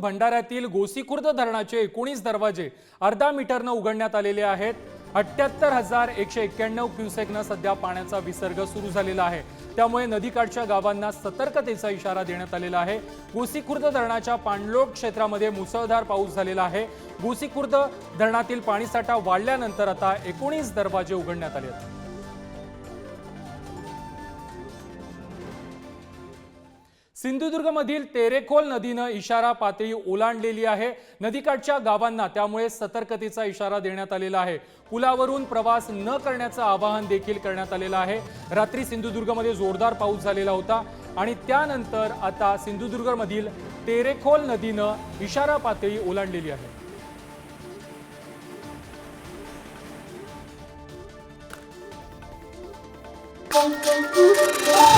भंडाऱ्यातील गोसीखुर्द धरणाचे एकोणीस दरवाजे अर्धा मीटरनं उघडण्यात आलेले आहेत. अठ्ठ्याहत्तर हजार एकशे एक्क्याण्णव क्युसेकनं सध्या पाण्याचा विसर्ग सुरू झालेला आहे. त्यामुळे नदीकाठच्या गावांना सतर्कतेचा इशारा देण्यात आलेला आहे. गोसीखुर्द धरणाच्या पाणलोट क्षेत्रामध्ये मुसळधार पाऊस झालेला आहे. गोसीखुर्द धरणातील पाणीसाठा वाढल्यानंतर आता एकोणीस दरवाजे उघडण्यात आले आहेत. सिंधुदुर्गमधील तेरेखोल नदीनं इशारा पातळी ओलांडलेली आहे. नदीकाठच्या गावांना त्यामुळे सतर्कतेचा इशारा देण्यात आलेला आहे. पुलावरून प्रवास न करण्याचं आवाहन देखील करण्यात आलेलं आहे. रात्री सिंधुदुर्गमध्ये जोरदार पाऊस झालेला होता आणि त्यानंतर आता सिंधुदुर्गमधील तेरेखोल नदीनं इशारा पातळी ओलांडलेली आहे. Thank you.